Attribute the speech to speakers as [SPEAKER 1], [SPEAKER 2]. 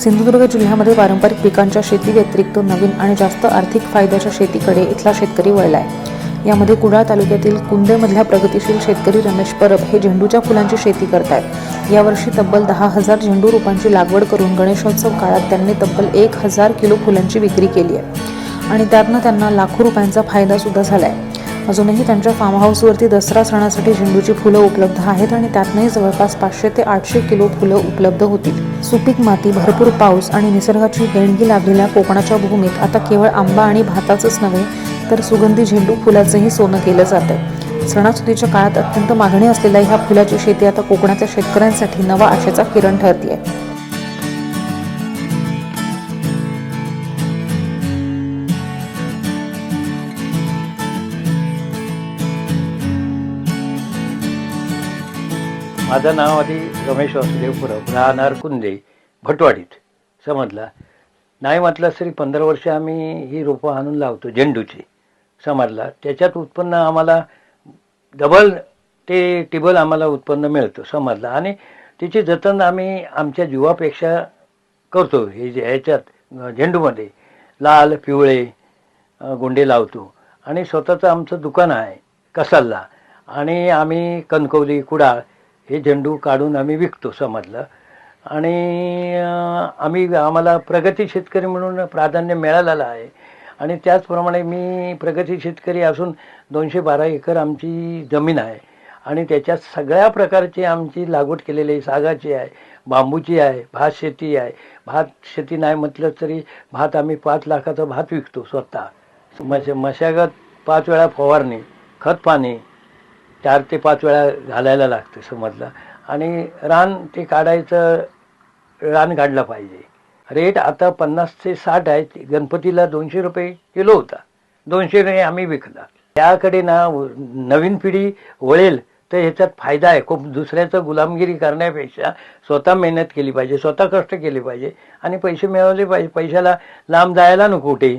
[SPEAKER 1] सिंधुदुर्ग जिल्ह्यामध्ये पारंपरिक पिकांच्या शेती व्यतिरिक्त नवीन आणि जास्त आर्थिक फायद्याच्या शेतीकडे इथला शेतकरी वळला आहे यामध्ये कुडाळ तालुक्यातील कुंदेमधल्या प्रगतीशील शेतकरी रमेश परब हे झेंडूच्या फुलांची शेती करतायत. यावर्षी तब्बल दहा हजार झेंडू रोपांची लागवड करून गणेशोत्सव काळात त्यांनी तब्बल एक हजार किलो फुलांची विक्री केली आहे आणि त्यातनं त्यांना लाखो रुपयांचा फायदा सुद्धा आहे अजूनही त्यांच्या फार्म हाऊसवरती दसरा सणासाठी झेंडूची फुलं उपलब्ध आहेत आणि त्यातनंही जवळपास पाचशे ते आठशे किलो फुलं उपलब्ध होतील. सुपीक माती भरपूर पाऊस आणि निसर्गाची देणगी लाभलेल्या कोकणाच्या भूमीत आता केवळ आंबा आणि भाताचंच नव्हे तर सुगंधी झेंडू फुलाचंही सोनं केलं जात आहे सणासुदीच्या काळात अत्यंत मागणी असलेल्या ह्या फुलाची शेती आता कोकणाच्या शेतकऱ्यांसाठी नवा आशेचा किरण ठरते
[SPEAKER 2] माझं नाव आधी रमेश वासुदेव पुरव राहणार कुंदे भटवाडीत. समजला? नाही म्हटलं तरी पंधरा वर्ष आम्ही ही रोपं आणून लावतो झेंडूची. समजला? त्याच्यात उत्पन्न आम्हाला डबल ते टिबल आम्हाला उत्पन्न मिळतं समजलं? आणि तिचे जतन आम्ही आमच्या जीवापेक्षा करतो हे जे ह्याच्यात झेंडूमध्ये. लाल पिवळे गोंडे लावतो. आणि स्वतःचं आमचं दुकान आहे कसालला. आणि आम्ही कणकवली कुडाळ हे झेंडू काढून आम्ही विकतो समजलं. आणि आम्ही आम्हाला प्रगती शेतकरी म्हणून प्राधान्य मिळालेलं आहे. आणि त्याचप्रमाणे मी प्रगती शेतकरी असून दोनशे बारा एकर आमची जमीन आहे. आणि त्याच्यात सगळ्या प्रकारची आमची लागवड केलेली आहे. सागाची आहे बांबूची आहे भात शेती आहे. भात शेती नाही म्हटलं तरी भात आम्ही पाच लाखाचा भात विकतो स्वतः. मश मशागत पाच वेळा फवारणी खतपाणी चार ते पाच वेळा घालायला लागतं समजला. आणि रान ते काढायचं रान काढलं पाहिजे. रेट आता पन्नास ते साठ आहे गणपतीला दोनशे रुपये किलो होता. दोनशे रुपये आम्ही विकला. त्याकडे ना नवीन पिढी वळेल तर ह्याच्यात फायदा आहे. खूप दुसऱ्याचं गुलामगिरी करण्यापेक्षा स्वतः मेहनत केली पाहिजे स्वतः कष्ट केले पाहिजे. आणि पैसे मिळवले पाहिजे पैशाला लांब जायला नको कुठे.